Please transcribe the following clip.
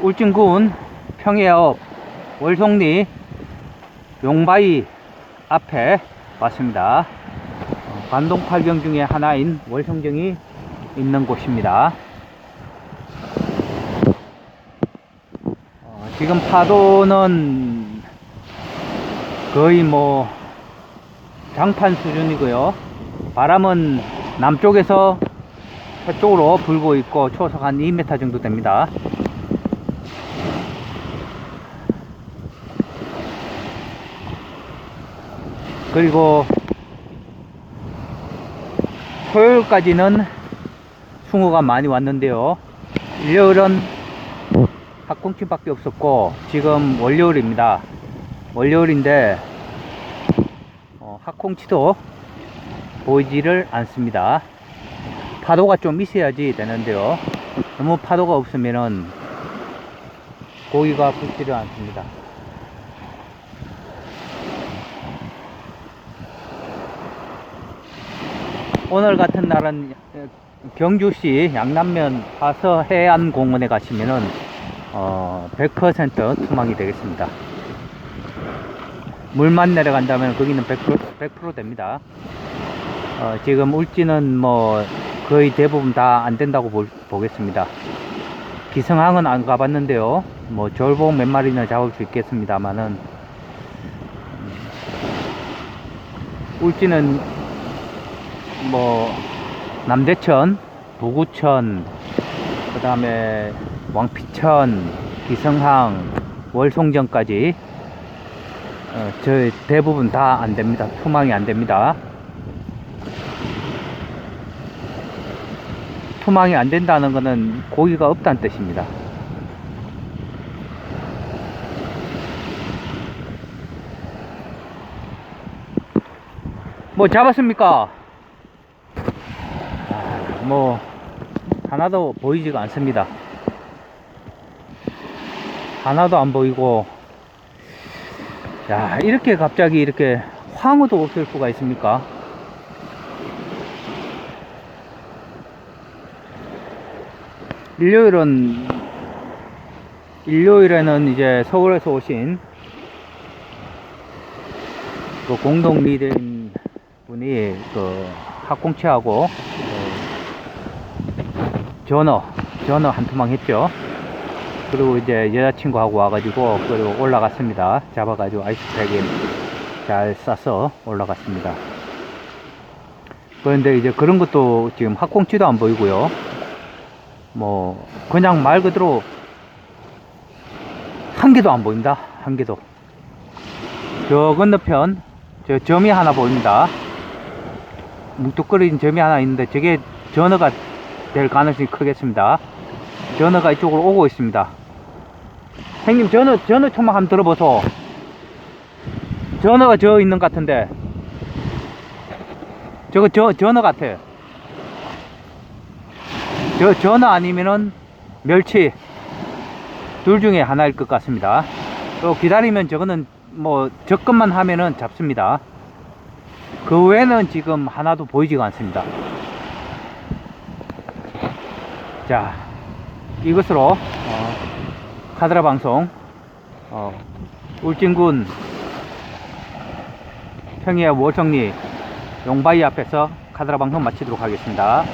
울진군 평해읍 월송리 용바위 앞에 왔습니다. 어, 관동팔경 중에 하나인 월성정이 있는 곳입니다. 어, 지금 파도는 거의 뭐 장판 수준이고요. 바람은 남쪽에서 서쪽으로 불고 있고 초속 한 2m 정도 됩니다. 그리고 토요일까지는 숭어가 많이 왔는데요. 일요일은 학꽁치밖에 없었고 지금 월요일입니다. 월요일인데 어, 학꽁치도 보이지를 않습니다. 파도가 좀 있어야지 되는데요. 너무 파도가 없으면은 고기가 붙지를 않습니다. 오늘 같은 날은 경주시 양남면 화서 해안공원에 가시면은 어, 100% 투망이 되겠습니다. 물만 내려간다면 거기는 100%, 100% 됩니다. 어, 지금 울지는 뭐 거의 대부분 다 안 된다고 볼- 보겠습니다. 기성항은 안 가봤는데요. 뭐 절봉 몇 마리는 잡을 수 있겠습니다만은 음, 울지는 뭐 남대천, 부구천, 그 다음에 왕피천, 기성항, 월송정까지 어, 저 대부분 다 안 됩니다. 투망이 안 됩니다. 투망이 안 된다는 것은 고기가 없다는 뜻입니다. 뭐 잡았습니까? 아, 뭐 하나도 보이지가 않습니다. 하나도 안 보이고 야 이렇게 갑자기 이렇게 황후도 없을 수가 있습니까? 일요일은 일요일에는 이제 서울에서 오신 그 공동 리더인 분이 그 학공치하고 그 전어 전어 한 투망 했죠. 그리고 이제 여자친구하고 와가지고 그리고 올라갔습니다. 잡아가지고 아이스팩에 잘 싸서 올라갔습니다. 그런데 이제 그런 것도 지금 학공치도 안 보이고요. 뭐 그냥 말 그대로 한 개도 안 보입니다. 한 개도. 저 건너편 저 점이 하나 보입니다. 뭉툭거린 점이 하나 있는데 저게 전어가 될 가능성이 크겠습니다. 전어가 이쪽으로 오고 있습니다. 형님 전어 전어 초막 한번 들어보소. 전어가 저 있는 것 같은데. 저거 저 전어 같아. 저 전어 아니면은 멸치 둘 중에 하나일 것 같습니다. 또 기다리면 저거는 뭐 접근만 하면은 잡습니다. 그 외에는 지금 하나도 보이지가 않습니다. 자, 이것으로 어, 카드라 방송 어, 울진군 평야 월성리 용바위 앞에서 카드라 방송 마치도록 하겠습니다.